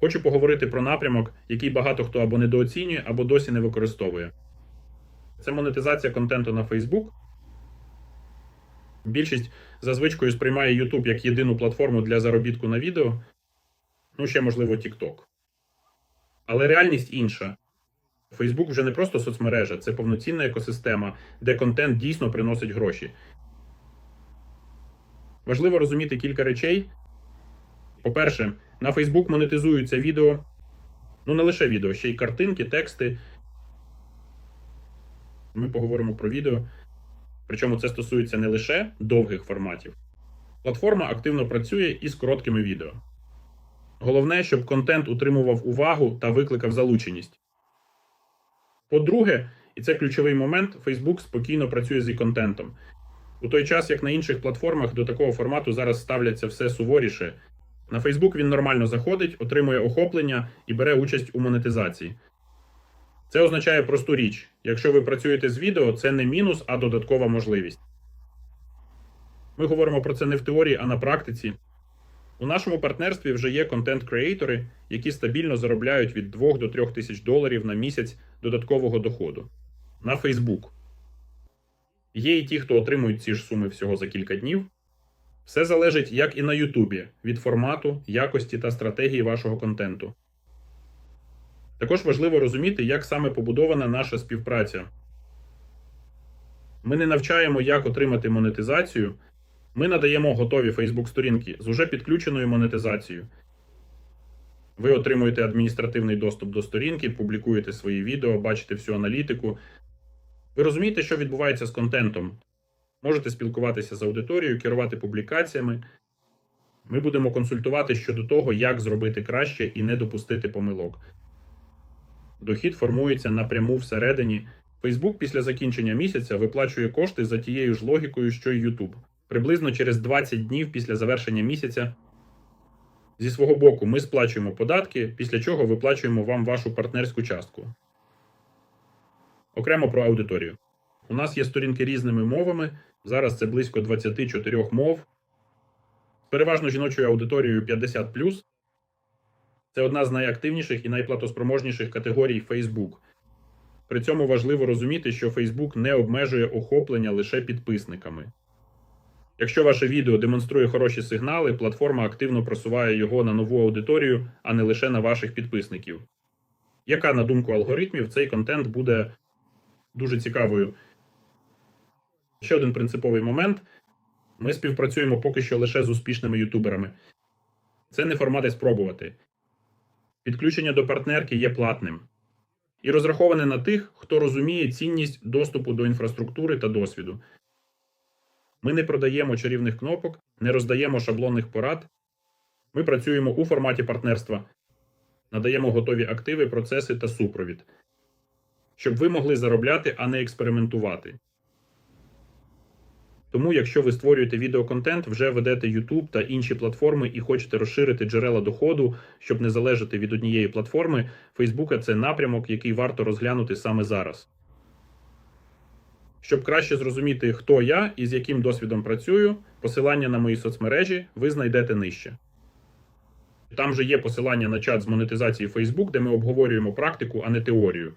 Хочу поговорити про напрямок, який багато хто або недооцінює, або досі не використовує. Це монетизація контенту на Facebook. Більшість за звичкою сприймає YouTube як єдину платформу для заробітку на відео, ну ще, можливо, TikTok. Але реальність інша. Facebook вже не просто соцмережа, це повноцінна екосистема, де контент дійсно приносить гроші. Важливо розуміти кілька речей. По-перше, на Facebook монетизуються відео, ну не лише відео, ще й картинки, тексти. Ми поговоримо про відео. Причому це стосується не лише довгих форматів. Платформа активно працює із короткими відео. Головне, щоб контент утримував увагу та викликав залученість. По-друге, і це ключовий момент, Facebook спокійно працює з контентом. У той час, як на інших платформах до такого формату зараз ставляться все суворіше. На Facebook він нормально заходить, отримує охоплення і бере участь у монетизації. Це означає просту річ: якщо ви працюєте з відео, це не мінус, а додаткова можливість. Ми говоримо про це не в теорії, а на практиці. У нашому партнерстві вже є контент-креатори, які стабільно заробляють від 2 до 3 тисяч доларів на місяць додаткового доходу на Facebook. Є і ті, хто отримують ці ж суми всього за кілька днів. Все залежить, як і на Ютубі, від формату, якості та стратегії вашого контенту. Також важливо розуміти, як саме побудована наша співпраця. Ми не навчаємо, як отримати монетизацію. Ми надаємо готові Facebook сторінки з уже підключеною монетизацією. Ви отримуєте адміністративний доступ до сторінки, публікуєте свої відео, бачите всю аналітику. Ви розумієте, що відбувається з контентом. Можете спілкуватися з аудиторією, керувати публікаціями. Ми будемо консультувати щодо того, як зробити краще і не допустити помилок. Дохід формується напряму всередині. Facebook після закінчення місяця виплачує кошти за тією ж логікою, що й YouTube. Приблизно через 20 днів після завершення місяця. Зі свого боку, ми сплачуємо податки, після чого виплачуємо вам вашу партнерську частку. Окремо про аудиторію. У нас є сторінки різними мовами. Зараз це близько 24 мов. Переважно жіночою аудиторією 50. Це одна з найактивніших і найплатоспроможніших категорій Facebook. При цьому важливо розуміти, що Facebook не обмежує охоплення лише підписниками. Якщо ваше відео демонструє хороші сигнали, платформа активно просуває його на нову аудиторію, а не лише на ваших підписників. Яка, на думку алгоритмів, цей контент буде дуже цікавою? Ще один принциповий момент: ми співпрацюємо поки що лише з успішними ютуберами. Це не формати спробувати. Підключення до партнерки є платним і розраховане на тих, хто розуміє цінність доступу до інфраструктури та досвіду. Ми не продаємо чарівних кнопок, не роздаємо шаблонних порад. Ми працюємо у форматі партнерства, надаємо готові активи, процеси та супровід, щоб ви могли заробляти, а не експериментувати. Тому, якщо ви створюєте відеоконтент, вже ведете YouTube та інші платформи і хочете розширити джерела доходу, щоб не залежати від однієї платформи, Facebook – це напрямок, який варто розглянути саме зараз. Щоб краще зрозуміти, хто я і з яким досвідом працюю, посилання на мої соцмережі ви знайдете нижче. Там же є посилання на чат з монетизації Facebook, де ми обговорюємо практику, а не теорію.